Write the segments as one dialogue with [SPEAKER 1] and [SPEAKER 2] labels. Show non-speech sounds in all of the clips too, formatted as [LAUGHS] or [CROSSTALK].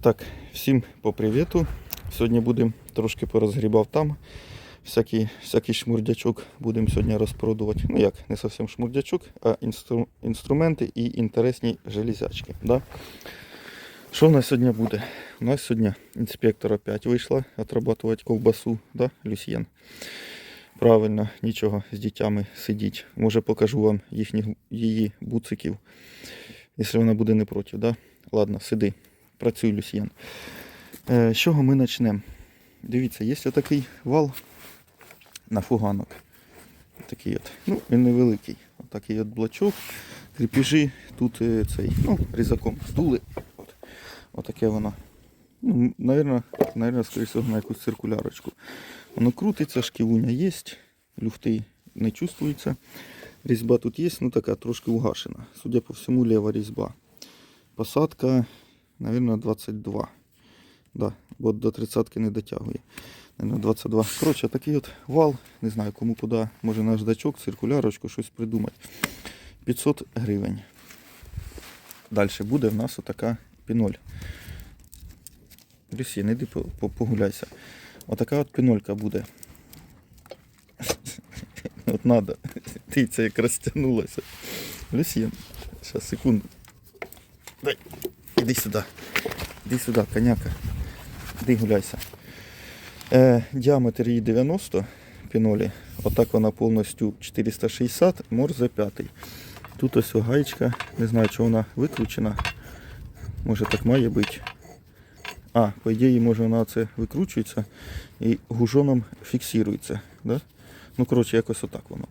[SPEAKER 1] Так, всім по привіту. Сьогодні будемо трошки порозгрібав там. Всякий, всякий шмурдячок будемо сьогодні розпродувати. Ну як, не зовсім шмурдячок, а інстру, інструменти і інтересні железячки. Да? Що в нас сьогодні буде? У нас сьогодні інспектор опять вийшла отрабатувати ковбасу, да, Люсьєн. Правильно, нічого з дітями сидіть. Може покажу вам їхніх, її буциків, якщо вона буде не проти. Да? Ладно, сиди. Працюй, Люсьєн. Е, з чого ми почнемо? Дивіться, є отакий вал на фуганок. Такий от. Ну, він невеликий. Отакий от блочок. Кріпежі тут е, цей, ну, різаком здули. От. Отаке воно. Ну, наверное, наверное, скоріше на якусь циркулярочку. Воно крутиться, шківуня є, люфти не чувствується. Різьба тут є, ну така трошки угашена. Судя по всьому, лева різьба. Посадка, наверное, 22. Да, бо до 30 не дотягує. Наверное, 22. Коротше, такий от вал. Не знаю, кому куди. Може наждачок, циркулярочку, щось придумати. 500 гривень. Далі буде в нас отака піноль. Люсі, не йди по- по- погуляйся. Отака от пінолька буде. [LAUGHS] От надо. Ти це як розтягнулася. Люсі, зараз, секунду. Дай, іди сюди. Іди сюди, коняка. Іди гуляйся. Е, діаметр її 90 пінолі. Отак вона повністю 460, морзе 5. Тут ось гаєчка. Не знаю, чи вона викручена. Може так має бути. А, по ідеї, може вона це викручується і гужоном фіксується. Да? Ну, коротше, якось отак воно.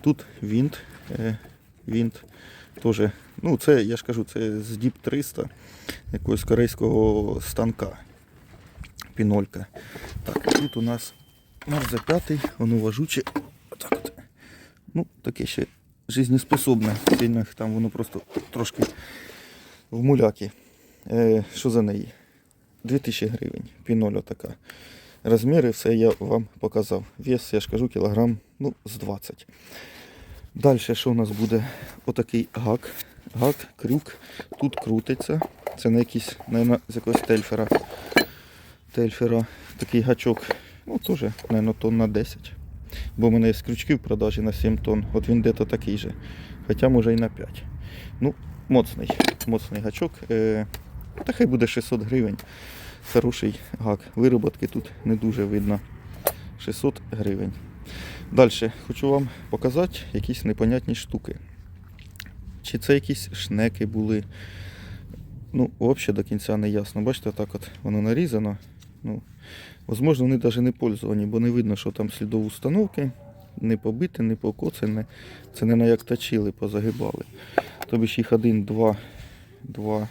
[SPEAKER 1] Тут винт. Е, винт теж. Ну, це, я ж кажу, це з Діп 300 якогось корейського станка. Пінолька. Так, тут у нас Марзе 5, воно важуче. Отак от. Ну, таке ще жизнеспособне. Сильно там воно просто трошки в муляки. Е, що за неї? 2000 гривень. Піноль така. Розміри все я вам показав. Вес, я ж кажу, кілограм ну, з 20. Далі що у нас буде? Отакий гак. Гак, крюк. Тут крутиться. Це на якийсь, мабуть, з якогось тельфера. Тельфера. Такий гачок. Ну, теж, мабуть, тонн на 10. Бо в мене є крючки в продажі на 7 тонн. От він дето такий же. Хоча може і на 5. Ну, моцний. Моцний гачок. Е, та хай буде 600 гривень. Хороший гак. Вироботки тут не дуже видно. 600 гривень. Далі хочу вам показати якісь непонятні штуки. Чи це якісь шнеки були. Ну, взагалі до кінця не ясно. Бачите, так от воно нарізано. Ну, Возможно, вони навіть не пользовані, бо не видно, що там слідов установки. Не побите, не покоцане. Це не на як точили, позагибали. Тобі ж їх один, два, два,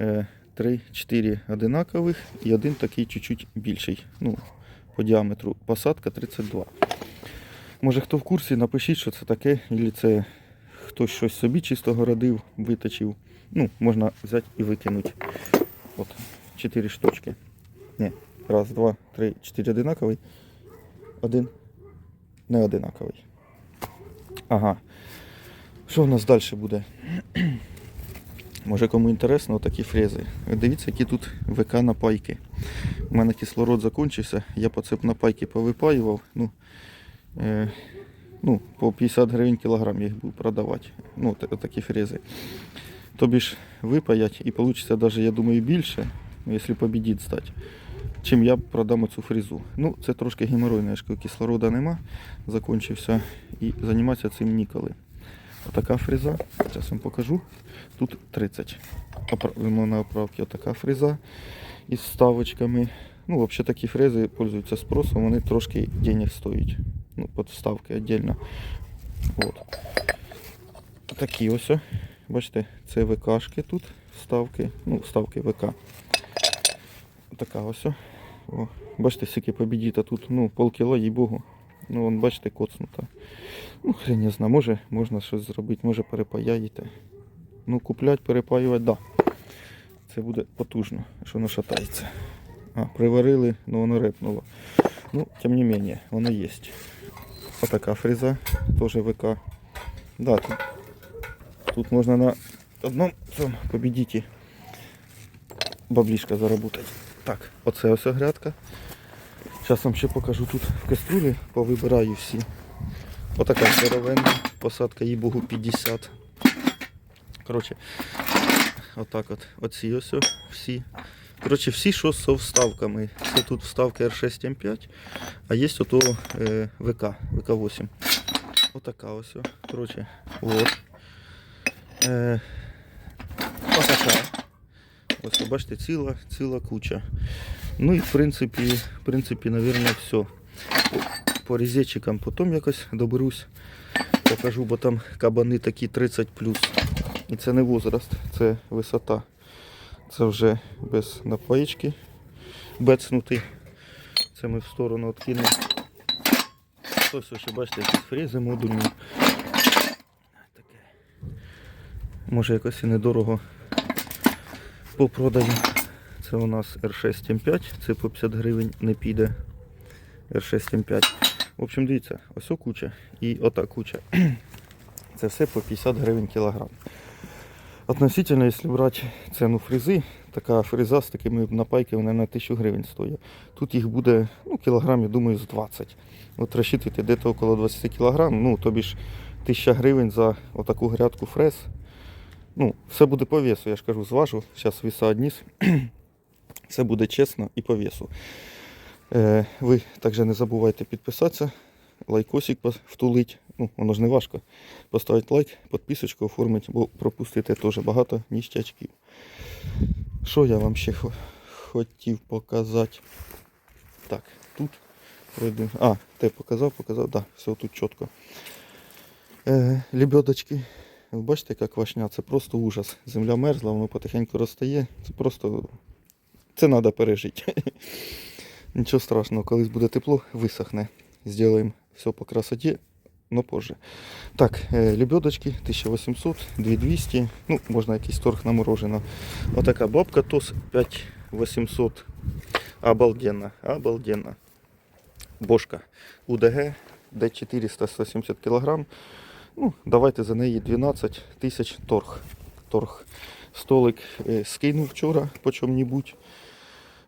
[SPEAKER 1] е, три, чотири одинакових і один такий чуть-чуть більший. Ну, по діаметру. Посадка 32. Може хто в курсі, напишіть, що це таке, або це хтось щось собі чисто городив, виточив. Ну, можна взяти і викинути. От, 4 штучки. Ні, раз, два, три, чотири одинаковий. Один не одинаковий. Ага. Що в нас далі буде? [CLEARS THROAT] Може кому інтересно, такі фрези. Дивіться, які тут ВК напайки. У мене кислород закінчився, я по цеп напайки повипаював. Ну, е, ну, по 50 гривень кілограм їх буду продавати. Ну, та- такі фрези. Тобі ж випаять і вийде навіть, я думаю, більше, ну, якщо побідіть здати, чим я продам цю фрезу. Ну, це трошки геморройно, я ж кислорода нема, закінчився і займатися цим ніколи. Отака фреза, зараз вам покажу. Тут 30. Опра- на оправці отака фреза із вставочками. Ну, взагалі такі фрези пользуються спросом, вони трошки денег стоять. Ну, під вставки віддільно. От. Такі ось. Бачите, це ВКшки тут, вставки. Ну, вставки ВК. Така ось. о. Бачите, скільки побідіта тут, ну, полкіла, їй богу. Ну, вон, бачите, коцнута. Ну, хрен не знаю, може можна щось зробити, може перепаяєте. Ну, куплять, перепаювати. Да. Це буде потужно, що воно шатається. А, приварили, ну воно репнуло. Ну, тим не менее, воно є. Отака фреза, теж ВК. Да, тут, тут можна на одному цьому побідіті баблішка заработать. Так, оце ось грядка. Зараз вам ще покажу тут в каструлі, повибираю всі. Отака здоровенна, посадка їй богу 50. Коротше, отак от. Оці ось всі. Коротше, всі, що з вставками. Це тут вставка R6 M5, а є ото е, ВК, ВК8. Отака ось. Коротше, от. Е, отака. Ось, бачите, ціла, ціла куча. Ну і в принципі, в принципі, навірно, все. По різечикам потім якось доберусь. Покажу, бо там кабани такі 30 І це не возраст, це висота. Це вже без напаєчки бецнутий. Це ми в сторону відкинемо. Ось ось, бачите, якісь фрези модульні. Таке. Може якось і недорого попродаю. Це у нас R6 M5, це по 50 гривень не піде. R6 M5. В общем, дивіться, ось о куча і ота куча. [CLEARS THROAT] Це все по 50 гривень кілограм. Относительно, якщо брати ціну фрези, така фреза з такими напайками на 1000 гривень стоїть. Тут їх буде ну, я думаю, з 20. От розчитуйте, де-то около 20 кілограм, ну тобі ж 1000 гривень за отаку грядку фрез. Ну, все буде по весу, я ж кажу, зважу. Зараз віса одніс. Все буде чесно і по весу. Е, ви також не забувайте підписатися, лайкосик втулить. Ну, воно ж не важко. Поставити лайк, підписочку оформити, бо пропустите теж багато ніштячків. Що я вам ще хотів показати? Так, тут пройду. А, те показав, показав, да, все тут чітко. Е, лебедочки. Бачите, яка квашня? Це просто ужас. Земля мерзла, воно потихеньку розтає. Це просто. Це треба пережити. [LAUGHS] Нічого страшного, колись буде тепло, висохне. Зробимо все по красоті, но позже. Так, лебедочки 1800, 2200, ну, можна якийсь торг на мороженое. Отака бабка ТОС 5800. Обалденно, обалденно. Бошка УДГ, Д400 170 кг. Ну, давайте за неї 12 тисяч торг. торг. Столик е, скинув вчора по чому-небудь,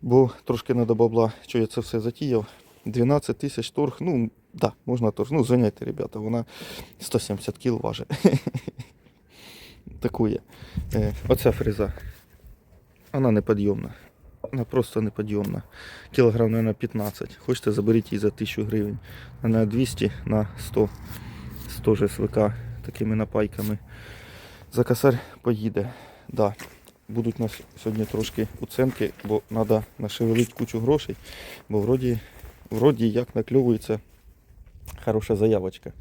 [SPEAKER 1] бо трошки надо бабла, що я це все затіяв. 12 тисяч торг, ну, да, можна торг. Ну, звиняйте, ребята, вона 170 кг важить. Таку Оця фреза. Вона неподйомна. Вона просто неподйомна. Кілограм, мабуть, 15. Хочете, заберіть її за 1000 гривень. Вона 200 на 100. 100 же СВК такими напайками. За косарь поїде. Да. Будуть у нас сьогодні трошки уценки, бо треба нашевелити кучу грошей, бо вроді, вроді як накльовується хороша заявочка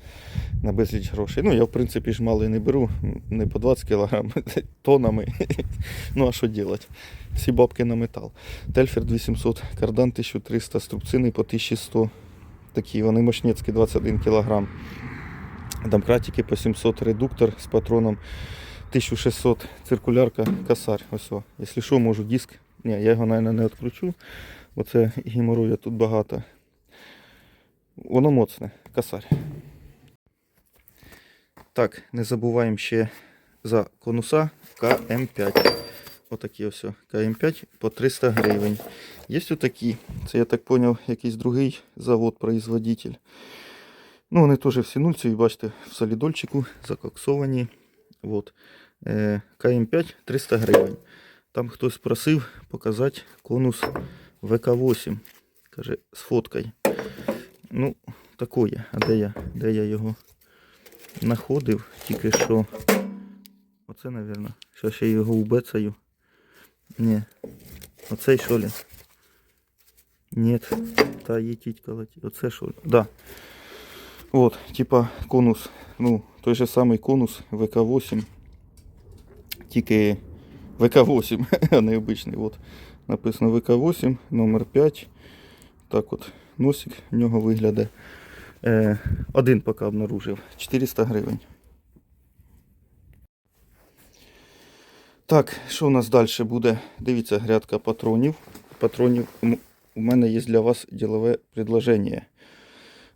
[SPEAKER 1] на безліч грошей. Ну, я в принципі ж мало і не беру, не по 20 кг, [LAUGHS] тонами. [LAUGHS] ну а що робити? Всі бабки на метал. Тельфер 2700, кардан 1300, струбцини по 1100. Такі вони мощнецькі 21 кг. Домкратики по 700, редуктор з патроном 1600, циркулярка, косарь. Ось. Якщо що, можу диск. Ні, я його, мабуть, не відкручу, бо це геморрою тут багато. Воно моцне, косарь. Так, не забуваємо ще за конуса КМ5. Отакі ось КМ5 по 300 гривень. Є отакі. Це я так зрозумів, якийсь другий завод-производитель. Ну, вони теж всі нульцеві, бачите, в солідольчику закоксовані. Вот. Е, КМ5 300 гривень. Там хтось просив показати конус ВК8. Каже, з фоткою. Ну, такое. А де я? Де я його знаходив? Тільки що. Оце, мабуть. Зараз я його убецаю. Ні. Оцей що ли? Ні. Та є тітька летить. Оце що ли? Да. Вот, типа конус, ну, той же самий конус ВК8. Тільки ВК8, [LAUGHS] а не обичний. Вот. Написано ВК8, номер 5. Так от, носик в нього виглядає. Е, один поки обнаружив. 400 гривень. Так, що у нас далі буде? Дивіться, грядка патронів. Патронів у мене є для вас ділове предложення.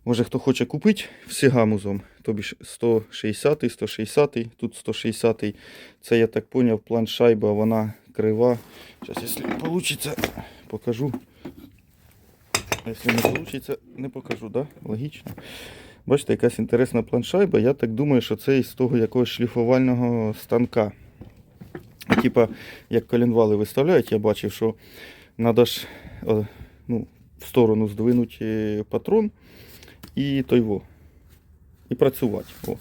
[SPEAKER 1] Може хто хоче купити всі гамузом, тобі 160, 160, тут 160. Це я так поняв, план шайба, вона крива. Сейчас, если получится, покажу. Если не получится, не покажу, да? Логічно. Бачите, якась інтересна планшайба. Я так думаю, що це із того якогось шліфувального станка. Типа, як колінвали виставляють, я бачив, що треба ж ну, в сторону здвинути патрон і той во. І працювати. О.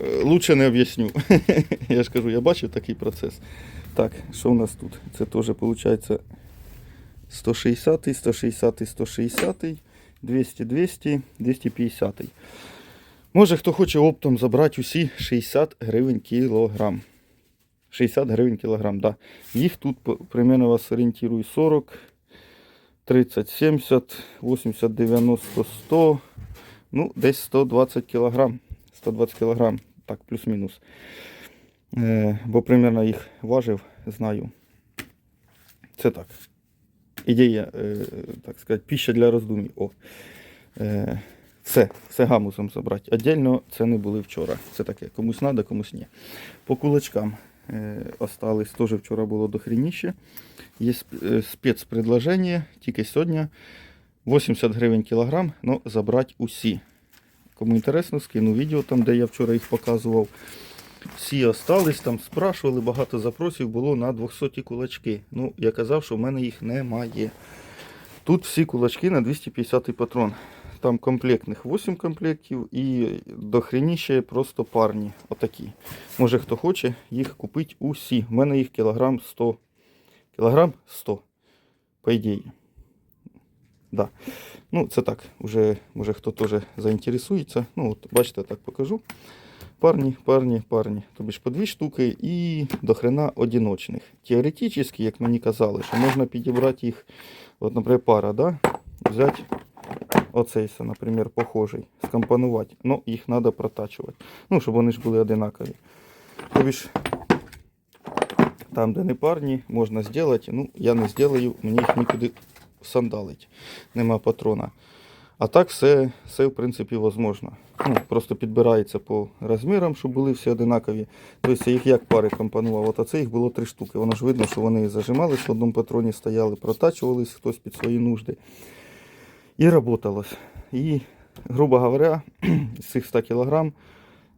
[SPEAKER 1] Е, Лучше не об'ясню. [LAUGHS] я ж кажу, я бачив такий процес. Так, що у нас тут? Це теж виходить 160, 160, 160, 200, 200, 250. Може, хто хоче оптом забрати усі 60 гривень кілограм. 60 гривень кілограм, да. Їх тут примерно вас орієнтую 40, 30, 70, 80, 90, 100. Ну, десь 120 кілограм. 120 кілограм, так, плюс-мінус. Е, бо примерно їх важив, знаю. Це так. Ідея, е, так сказати, піща для роздумів. О. Е, все, все гамузом забрати. Отдельно це не були вчора. Це таке, комусь треба, комусь ні. По кулачкам е, остались, теж вчора було дохреніще. Є сп- спецпредложення, тільки сьогодні 80 гривень кілограм, ну забрати усі. Кому інтересно, скину відео там, де я вчора їх показував. Всі остались, там спрашували, багато запросів було на 200 кулачки. Ну, я казав, що в мене їх немає. Тут всі кулачки на 250 патрон. Там комплектних 8 комплектів і дохреніще просто парні. Отакі. Може хто хоче їх купити усі. У мене їх кілограм 100. Кілограм 100. По ідеї. Да. Ну, це так, уже, може хто теж заінтересується. Ну, от, бачите, так покажу. Парні, парні, парні. Тобі ж по дві штуки і до хрена одиночних. Теоретично, як мені казали, що можна підібрати їх, от, наприклад, пара, да? взяти оцей, наприклад, похожий, скомпонувати. Ну, їх треба протачувати. Ну, щоб вони ж були одинакові. Тобі ж там, де не парні, можна зробити. Ну, я не зроблю, мені їх нікуди сандалить. Нема патрона. А так все, все в принципі, возможно. Ну, просто підбирається по розмірам, щоб були всі одинакові. Тобто я їх як пари компонував. От оце їх було три штуки. Воно ж видно, що вони зажимались в одному патроні, стояли, протачувались хтось під свої нужди. І работалось. І, грубо говоря, [CLEARS THROAT] з цих 100 кг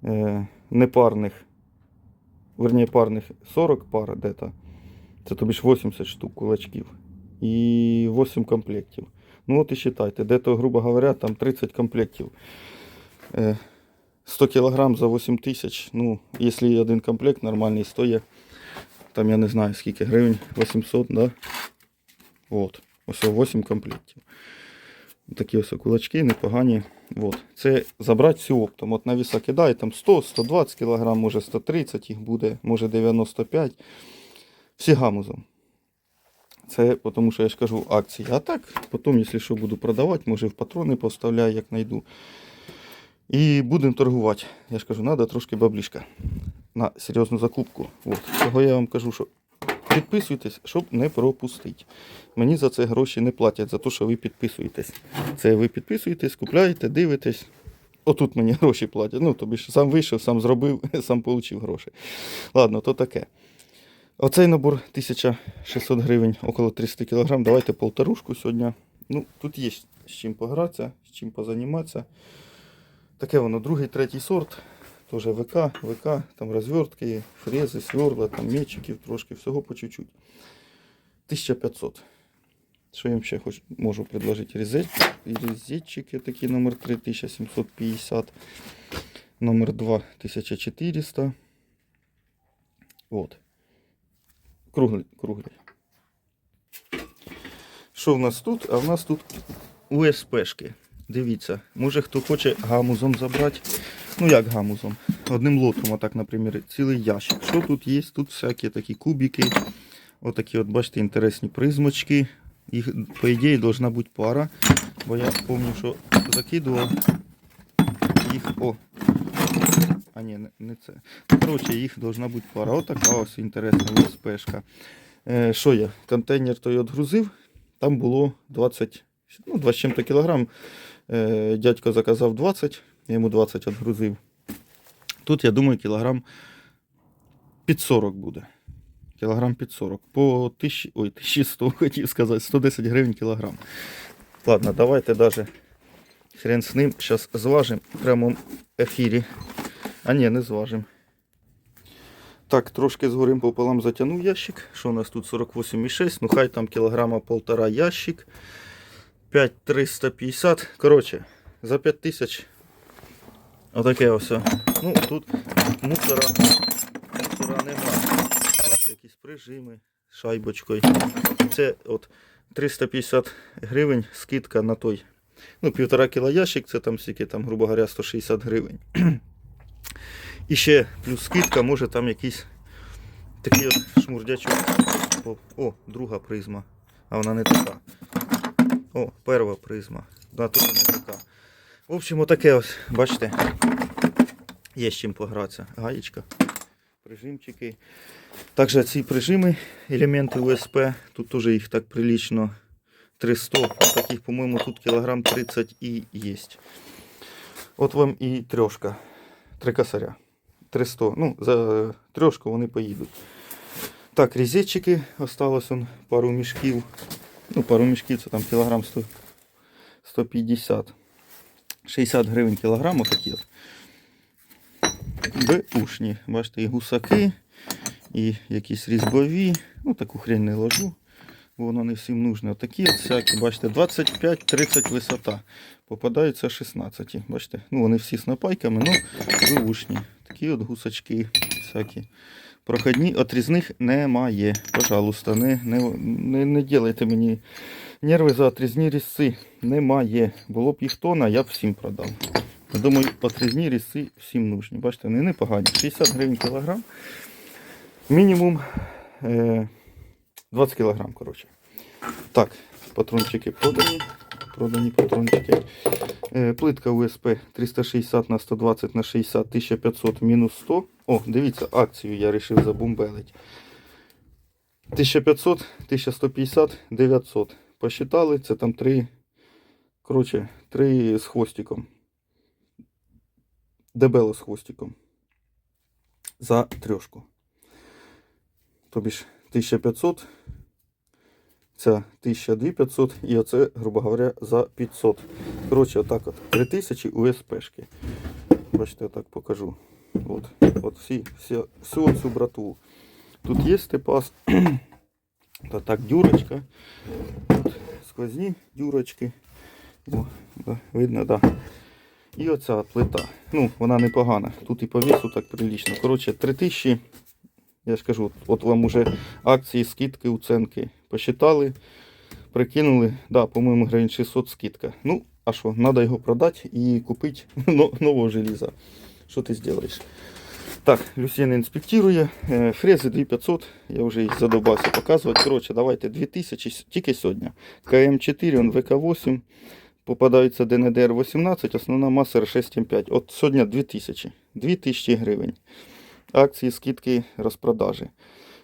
[SPEAKER 1] е, непарних, верні парних 40 пар де-то. Це тобі ж 80 штук кулачків. І 8 комплектів. Ну от і считайте, де-то, грубо говоря, там 30 комплектів. Е, 100 кг за 8 тисяч. Ну, якщо один комплект нормальний стоїть, там я не знаю скільки гривень, 800, да? От. Ось 8 комплектів. Такі ось кулачки непогані. От. Це забрати всю оптом. От на віса кидає там 100, 120 кг, може 130 їх буде, може 95. Всі гамузом. Це тому що я ж кажу акції. А так, потім, якщо що буду продавати, може в патрони поставляю, як знайду. І будемо торгувати. Я ж кажу, треба трошки баблішка на серйозну закупку. От. Того я вам кажу, що підписуйтесь, щоб не пропустити. Мені за це гроші не платять, за те, що ви підписуєтесь. Це ви підписуєтесь, купляєте, дивитесь. Отут мені [LAUGHS] гроші платять. Ну, тобі ж сам вийшов, сам зробив, [LAUGHS] сам отримав гроші. Ладно, то таке. Оцей набор 1600 гривень, около 300 кг. Давайте полторушку сьогодні. Ну, тут є з чим погратися, з чим позаніматися. Таке воно другий, третій сорт. Тоже ВК, ВК, там розвертки, фрези, сверла, там мечиків, трошки всього по чуть-чуть. 1500. Що я ще хочу, можу предложити? Резет, резетчики такі номер 3 1750. Номер 2 1400. Вот. Круглий. Що в нас тут? А в нас тут УСПшки. Дивіться, може хто хоче гамузом забрати. Ну як гамузом? Одним лотом, отак, наприклад, цілий ящик. Що тут є? Тут всякі такі кубики. Отакі, от, бачите, інтересні призмочки. Їх, по ідеї, должна бути пара. Бо я пам'ятаю, що закидував їх. О, а ні, не, це. Ну, Коротше, їх должна бути пара. Отака ось інтересна УСПшка. Е, що я? Контейнер той відгрузив. Там було 20, ну, 20 чим-то кілограм. Е, дядько заказав 20, я йому 20 відгрузив. Тут, я думаю, кілограм під 40 буде. Кілограм під 40. По 1000, ой, 1100 [LAUGHS] хотів сказати, 110 гривень кілограм. Ладно, давайте даже хрен з ним. Зараз зважимо в прямому ефірі. А ні, не зважимо. Так, трошки згорим пополам затягнув ящик. Що у нас тут 48,6, ну хай там кілограма полтора ящик. 5350. Коротше, за 5000. Отаке ось. Ну, тут мусора, мусора немає. Ось якісь прижими з шайбочкою. Це от 350 гривень скидка на той. Ну, півтора кіла ящик, це там скільки там, грубо говоря, 160 гривень. І ще плюс скидка, може там якийсь такий от шмурдячок. О, О, друга призма. А вона не така. О, перша призма. Да, теж не така. В общем, отаке ось, бачите. Є з чим погратися. Гаєчка, прижимчики. Також ці прижими, елементи УСП, тут теж їх так прилично 300. Ну, Таких, по-моєму, тут кілограм 30 і є. От вам і трьошка. Три косаря. 300. Ну, за трьошку вони поїдуть. Так, різетчики. Осталось он пару мішків. Ну, пару мішків це там кілограм 100, 150. 60 гривень кілограм отакі от. Беушні. Бачите, і гусаки, і якісь різьбові. Ну, таку хрень не ложу. Воно не всім нужно. Такі от всякі, бачите, 25-30 висота. Попадаються 16. Бачите, ну вони всі з напайками, ну беушні. Такі от гусачки всякі. Проходні отрізних немає. Пожалуйста, не, не, не, не ділайте мені нерви за отрізні різці. Немає. Було б їх тона, я б всім продав. Я думаю, отрізні різці всім нужні. Бачите, вони непогані. 60 гривень кілограм. Мінімум е, 20 кілограм, коротше. Так, патрончики продані. Продані патрончики. Е, плитка УСП 360 на 120 на 60 1500 мінус 100. О, дивіться, акцію я вирішив забумбелить. 1500, 1150, 900. Посчитали, це там 3, коротше, 3 з хвостиком. Дебело з хвостиком. За трьошку. Тобі ж 1500, ця 1200 і оце, грубо говоря, за 500. Коротше, отак от. 3000 УСПшки. Бачите, я так покажу. От, от всі, всі, всю цю братву. Тут є степас. [CLEARS THROAT] Та так, дюрочка. Тут сквозні дюрочки. О, да, видно, да. І оця плита. Ну, вона непогана. Тут і по весу так прилично. Коротше, 3000. Я ж кажу, от вам уже акції, скидки, уценки посчитали, прикинули. Да, по-моєму, гривень 600 скидка. Ну, а що, треба його продати і купити [LAUGHS] нового желіза. Що ти зробиш? Так, Люсьєн інспектує. Е, Фрези 2500, я вже їх задовбався показувати. Коротше, давайте 2000 с- тільки сьогодні. КМ4, он ВК8, попадаються ДНДР 18, основна маса R6 М5. От сьогодні 2000. 2000 гривень. Акції, скидки, розпродажі.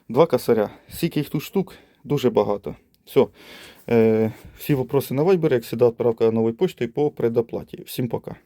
[SPEAKER 1] Два косаря. Скільки їх тут штук, дуже багато. Все. Всі вопроси на Viber, як завжди, відправка новою поштою по предоплаті. Всім пока.